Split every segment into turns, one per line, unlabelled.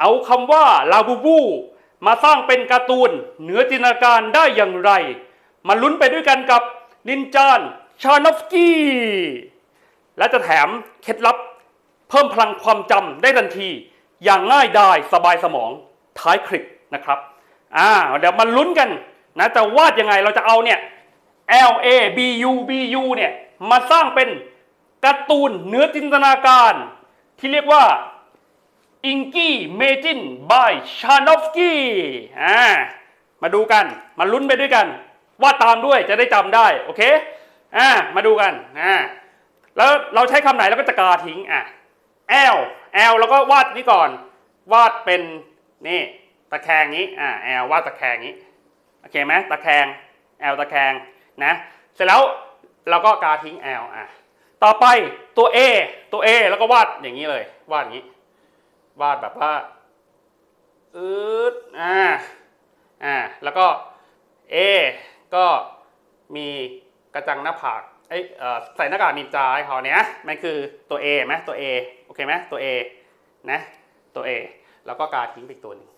เอาคำว่าลาบูบูมาสร้างเป็นการ์ตูนเหนือจินตนาการได้อย่างไร มาลุ้นไปด้วยกันกับนินจานชานอฟสกี้ และจะแถมเคล็ดลับ เพิ่มพลังความจำได้ทันที อย่างง่ายดายสบายสมองท้ายคลิปนะครับอ่าเดี๋ยวมาลุ้นกันนะจะวาดยังไงเราจะเอาเนี่ย L A B U B U เนี่ย มาสร้างเป็นการ์ตูนเหนือจินตนาการ ที่เรียกว่า อิงกี้เมจินบายชานอฟสกี้อ่ามาดูกัน มาลุ้นไปด้วยกันวาดตามด้วยจะได้จำได้ โอเคอ่ามาดูกันอ่าแล้วเราใช้คำไหนเราก็จะกาทิ้งอะ L L แล้วก็วาดนี้ก่อน วาดเป็นนี่ตะแคงนี้อ่า L วาดตะแคงนี้โอเคไหมตะแคง L ตะแคงนะเสร็จแล้วเราก็กาทิ้ง L อะต่อไปตัว A ตัว A แล้วก็วาดอย่างนี้เลยวาดอย่างนี้ วาดแบบว่าอืดอ่าอ่าแล้วก็ A ก็มีกระจังหน้าผากเอ้ยเอ่อใส่หน้ากากนินจาให้เขาเนี้ยมันคือตัว A ไหมตัว A โอเคไหมตัว A นะตัว A แล้วก็กาทิ้งไปอีกตัวหนึง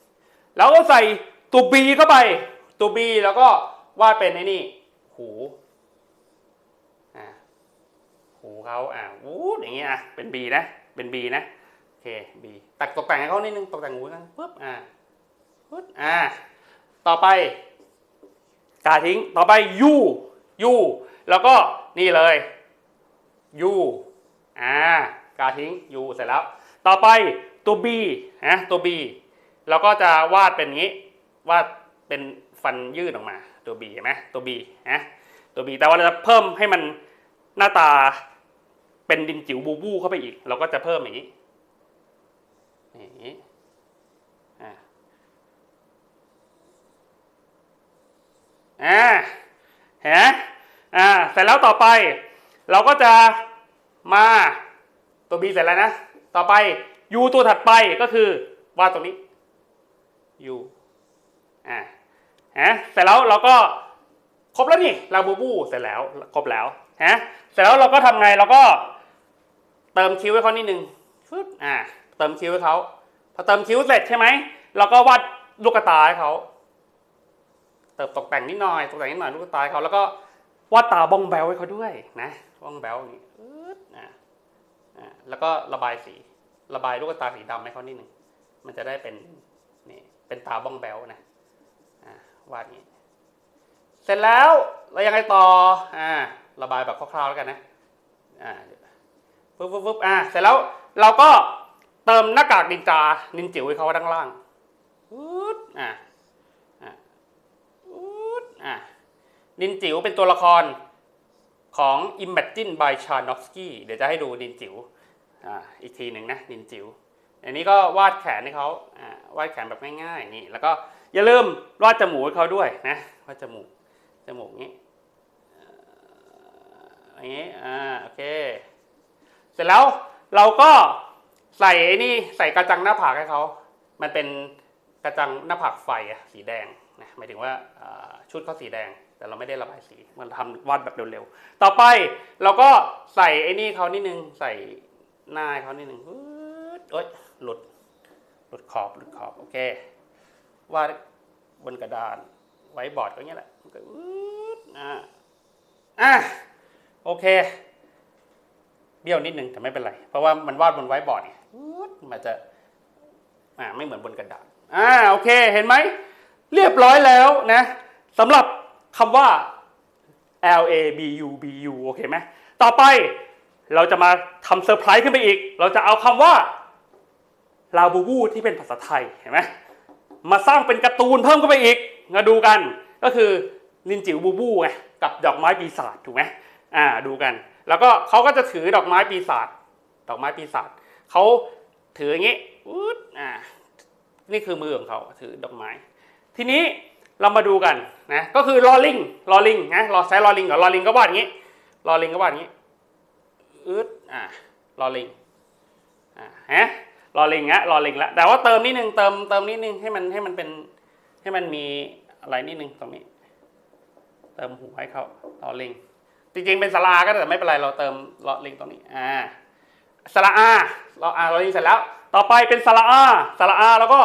แล้วก็ใส่ตัว B เข้าไปตัว B แล้วก็วาดเป็นไอ้นี่ หูอ่าหูเขาอ่าวูดอย่างเงี้ยอะเป็น B นะเป็น B นะ เค B ตัดตกแต่งให้เขานิดนึงตกแต่งหูกันปุ๊บอ่าปุ๊บอ่า ต่อไปกาทิ้งต่อไป U U แล้วก็นี่เลย U อ่ากาทิ้ง U เสร็จแล้ว ต่อไปตัว B นะตัว B เราก็จะวาดเป็นงนี้วาดเป็นฟันยื่นออกมา ตัว B เห็นไหมตัว B นะตัว B แต่ว่าเราจะเพิ่มให้มันหน้าตาเป็นดินจิ๋วบูบูเข้าไปอีก เราก็จะเพิ่มอย่างนี้ อย่างนี้อ่าอ่าเห็นอ่าเสร็จแล้วต่อไป เราก็จะมาตัว B เสร็จแล้วนะ ต่อไป U ตัวถัดไปก็คือวาดตรงนี้ U อ่าฮะเสร็จแล้วเราก็ครบแล้วนี่ลาบูบูเสร็จแล้วครบแล้วฮะเสร็จแล้วเราก็ทำไงเราก็เติมคิ้วให้เขานิดนึงฟึบอ่า เติมคิ้วให้เขาพอเติมคิ้วเสร็จใช่ไหมเราก็วาดลูกตาให้เขาเติมตกแต่งนิดหน่อยตกแต่งนิดหน่อยลูกตาเขาแล้วก็วาดตาบ้องแบวให้เขาด้วยนะบ้องแบวอย่างนี้อึ๊ดอ่าอ่าแล้วก็ระบายสีระบายลูกตาสีดำให้เขานิดหนึ่งมันจะได้เป็นนี่เป็นตาบ้องแบวนะวาดอย่างนี้ เสร็จแล้วเรายังไงต่ออ่าระบายแบบคร่าวๆแล้วกันนะอ่าปึ๊บปึ๊บปึ๊บอ่าเสร็จแล้วเราก็ เติมหน้ากากนินจานินจิ๋วให้เขาด้านล่างปึ๊ดอ่าอะนินจิ๋วเป็นตัวละครของ Imagine by Chanovsky เดี๋ยวจะให้ดูนินจิ๋วอ่าอีกทีหนึ่งนะนินจิ๋วอันนี้ก็วาดแขนให้เขาอ่าวาดแขนแบบง่ายๆอย่างนี้แล้วก็อย่าลืมวาดจมูกให้เขาด้วยนะวาดจมูกจมูกนี้อ่าอย่างนี้อ่าโอเค เสร็จแล้วเราก็ ใส่ไอ้นี่ใส่กระจังหน้าผากให้เขา มันเป็นกระจังหน้าผากไฟอะสีแดงนะหมายถึงว่าชุดเขาสีแดง แต่เราไม่ได้ระบายสี มันทำวาดแบบเร็วๆ ต่อไปเราก็ใส่ไอ้นี่เขานิดนึง ใส่หน้าเขานิดนึงปึ๊ดเอ้ยหลุดหลุดขอบหลุดขอบโอเควาดบนกระดานไว้บอร์ดก็อย่างนี้ยแหละมันก็ปึ๊ดอ่าอะโอเคเบี้ยวนิดนึงแต่ไม่เป็นไร เพราะว่ามันวาดบนไว้บอร์ดไงปึ๊ด มันจะอ่าไม่เหมือนบนกระดาษอ่าโอเคเห็นไหมเรียบร้อยแล้วนะสำหรับคำว่า L A B U B U โอเคไหมต่อไปเราจะมาทำเซอร์ไพรส์ขึ้นไปอีก เราจะเอาคำว่าลาบูบูที่เป็นภาษาไทยเห็นไหมมาสร้างเป็นการ์ตูนเพิ่มเข้าไปอีกมาดูกันก็คือลินจิ๋วบูบูไงกับดอกไม้ปีศาจถูกไหมอ่าดูกัน แล้วก็เขาก็จะถือดอกไม้ปีศาจดอกไม้ปีศาจ เขาถืออย่างนี้อุ๊ดอ่านี่คือมือของเขาถือดอกไม้ ทีนี้เรามาดูกันนะก็คือลอลิงลอลิงนะรอใช้ลอลิงกับลอลิงก็วาดอย่างนี้ลอลิงก็วาดอย่างนี้อึดอ่าลอลิงอ่าฮะลอลิงฮะลอลิงแล้วแต่ว่าเติมนิดนึงเติมเติมนิดนึงให้มันให้มันเป็นให้มันมีอะไรนิดนึงตรงนี้ เติมหัวให้เขาลอลิงจริงๆเป็นสลาก็แต่ไม่เป็นไรเราเติมลอลิงตรงนี้อ่า สระอาลออาลอลิงเสร็จแล้ว ต่อไปเป็นสระอาสระอาแล้วก็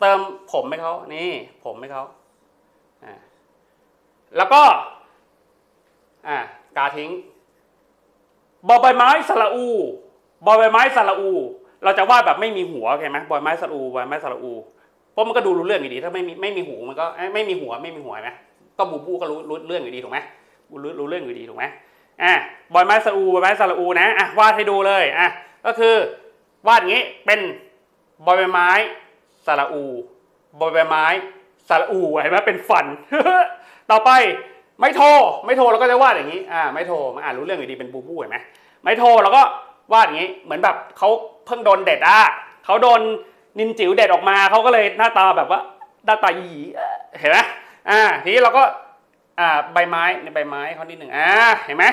เติมผมให้เขานี่ผมให้เขาอ่าแล้วก็อ่ากาทิ้งบอใบไม้สระอูบอใบไม้สระอู เราจะวาดแบบไม่มีหัวโอเคไหมบอใบไม้สระอูบอใบไม้สระอูเพราะมันก็ดูรู้เรื่องอยู่ดี ถ้าไม่มีไม่มีหูมันก็ไม่มีหัวไม่มีหัวไหมก็บูบูก็รู้รู้เรื่องอยู่ดีถูกไหมรู้รู้เรื่องอยู่ดีถูกไหม อะบอยไม้สระอูบอยไม้สระอูนะอะวาดให้ดูเลยอะก็คือวาดอย่างนี้เป็นบอยใบไม้สระอูบอยใบไม้สระอูเห็นไหมเป็นฟัน ต่อไปไม่โทไม่โทเราก็จะวาดอย่างนี้อ่าไม่โทมันอ่านรู้เรื่องอยู่ดีเป็นบูบูเห็นไหมไม่โทเราก็วาดอย่างนี้เหมือนแบบเขาเพิ่งโดนเด็ดอะเขาโดนนินจิ๋วเด็ดออกมาเขาก็เลยหน้าตาแบบว่าหน้าตาหยีเอ่อเห็นไหมอ่าทีนี้เราก็อ่าใบไม้ในใบไม้เขานิดหนึ่งอ่าเห็นไหม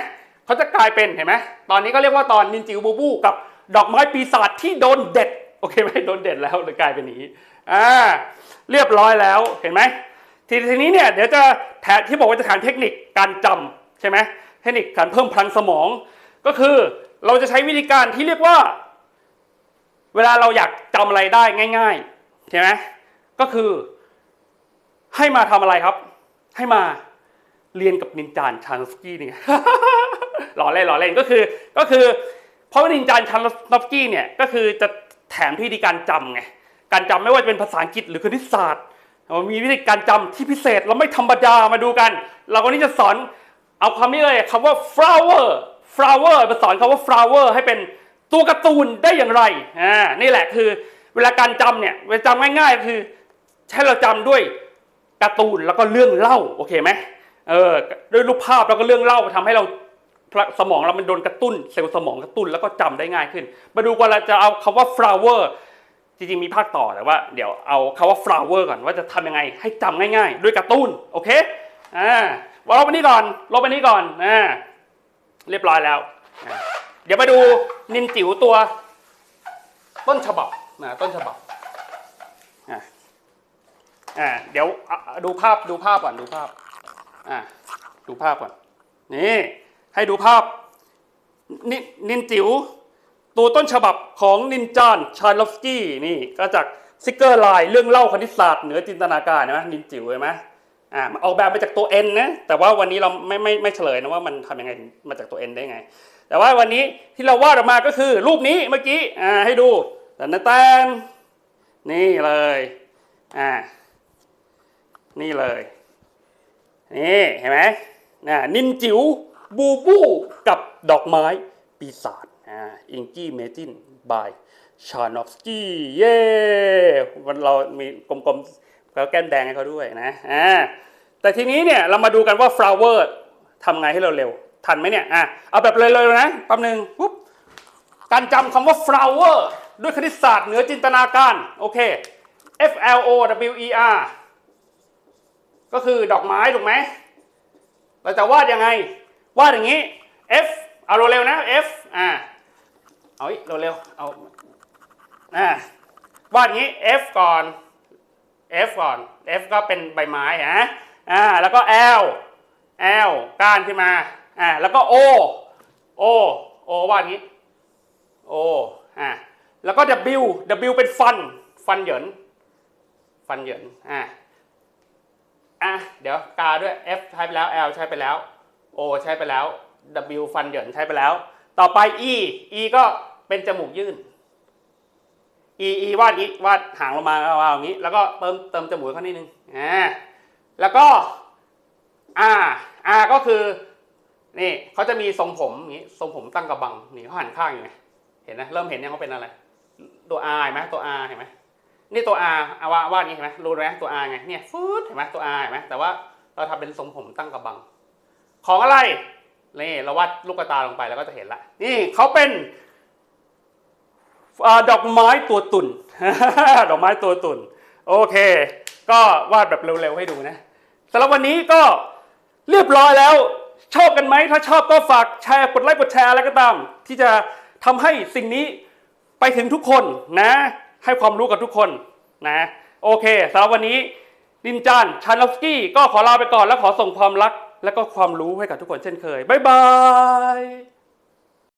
เขาจะกลายเป็นเห็นไหมตอนนี้ก็เรียกว่าตอนนินจิวบูบูกับดอกไม้ปีศาจที่โดนเด็ดโอเคไหมโดนเด็ดแล้วเลยกลายเป็นอย่างนี้อ่าเรียบร้อยแล้วเห็นไหมทีทีนี้เนี่ยเดี๋ยวจะแถที่บอกว่าจะถามเทคนิคการจำใช่ไหมเทคนิคการเพิ่มพลังสมอง ก็คือเราจะใช้วิธีการที่เรียกว่า เวลาเราอยากจำอะไรได้ง่ายๆใช่ไหมก็คือให้มาทำอะไรครับ ให้มาเรียนกับนินจานชานสกี้นี่ไง หล่อเล่นหล่อเล่นก็คือก็คือเพราะว่านินจานชานุสกี้เนี่ยก็คือจะแถมวิธีการจำไงการจำไม่ว่าจะเป็นภาษาอังกฤษหรือคณิตศาสตร์มันมีวิธีการจำที่พิเศษเราไม่ธรรมดามาดูกัน เราวันนี้จะสอนเอาคำนี้เลยคำว่า flower flower มาสอนคำว่า flower ให้เป็นตัวการ์ตูนได้อย่างไรอ่านี่แหละคือเวลาการจำเนี่ยเวลาจำง่ายๆคือใช้เราจำด้วยการ์ตูนแล้วก็เรื่องเล่าโอเคไหมเออด้วยรูปภาพแล้วก็เรื่องเล่าทำให้เรา สมองเรามันโดนกระตุ้นเซลล์สมองกระตุ้นแล้วก็จำได้ง่ายขึ้น มาดูกันเราจะเอาคำว่า flower จริงๆมีภาคต่อแต่ว่าเดี๋ยวเอาคาว่า flower ก่อนว่าจะทำยังไงให้จำง่าย ๆ ด้วยกร์ตูนโอเคอ่าลบไปนี้ก่อนลบไปนี้ก่อนอ่าเรียบร้อยแล้ว เดี๋ยวมาดูนินจิ๋วตัว ต้นฉบับนะต้นฉบับอ่าอ่าเดี๋ยวดูภาพดูภาพก่อนดูภาพอ่าดูภาพก่อนนี่ ให้ดูภาพนินินจิ๋วตัวต้นฉบับของนินจานชาลอฟสกี้นี่ก็จากสติกเกอร์ลายเรื่องเล่าคณิตศาสตร์เหนือจินตนาการนะนินจิ๋วเห็นไหมอ่าออกแบบมาจากตัว N นะแต่ว่าวันนี้เราไม่ไม่ไม่เฉลยนะว่ามันทำยังไงมาจากตัว N ได้ไง แต่ว่าวันนี้ที่เราวาดออกมาก็คือรูปนี้เมื่อกี้อ่าให้ดูแต่นแตนนี่เลยอ่านี่เลยนี่เห็นไหมนะนินจิ๋ว บูบูกับดอกไม้ปีศาจอ่าอิงกี้เมจินบายชานอฟสกี้เย้วันเรามีกลมๆแล้วแก้มแดงให้เขาด้วยนะอ่าแต่ทีนี้เนี่ยเรามาดูกันว่า flower ทำไงให้เราเร็ว ทันไหมเนี่ยอะเอาแบบเลยๆนะแป๊บนึงปุ๊บการจำคำว่า flower ด้วยคณิตศาสตร์เหนือจินตนาการ โอเค F L O W E R ก็คือดอกไม้ถูกไหมเราจะวาดยังไง วาดอย่างนี้ F เอาเร็วๆนะ F อ่าเอาอีกเร็วๆเอาอ่าวาดอย่างนี้ F ก่อน F ก่อน F ก็เป็นใบไม้ฮะอ่าแล้วก็ L L ก้านขึ้นมาอ่าแล้วก็ O O O วาดอย่างนี้ O อ่าแล้วก็ W W เป็นฟันฟันเหยินฟันเหยินอ่าอะเดี๋ยวกาด้วย F ใช้ไปแล้ว L ใช้ไปแล้ว O ใช้ไปแล้ว W ฟันเหยินใช้ไปแล้ว ต่อไป E E ก็เป็นจมูกยื่น E E วาดนี้วาดหางลงมาเอาอย่างนี้ แล้วก็เติมเติมจมูกเขานิดนึงอ่าแล้วก็ R R ก็คือนี่เขาจะมีทรงผมอย่างนี้ทรงผมตั้งกระบังนี่เขาหันข้างอยู่ไงเห็นนะเริ่มเห็นยังเขาเป็นอะไร ตัว R เห็นไหมตัว R เห็นไหมนี่ตัว R เอาวาดวาดอย่านี้เห็นไหมรู้ไหมตัว R ไงเนี่ยฟืดเห็นไหมตัว R เห็นไหมแต่ว่าเราทำเป็นทรงผมตั้งกระบัง ของอะไรนี่เราวาดลูกตาลงไปแล้วก็จะเห็นละนี่เขาเป็นอดอกไม้ตัวตุ่น ดอกไม้ตัวตุ่น โอเค ก็วาดแบบเร็วๆให้ดูนะสำหรับวันนี้ก็เรียบร้อยแล้ว ชอบกันไหม ถ้าชอบก็ฝากแชร์กดไลค์กดแชร์อะไรก็ตาม ที่จะทำให้สิ่งนี้ไปถึงทุกคนนะ ให้ความรู้กับทุกคนนะ โอเคสำหรับวันนี้นินจานชานอฟสกี้ก็ขอลาไปก่อนแล้วขอส่งความรัก และก็ความรู้ให้กับทุกคนเช่นเคยบ๊ายบาย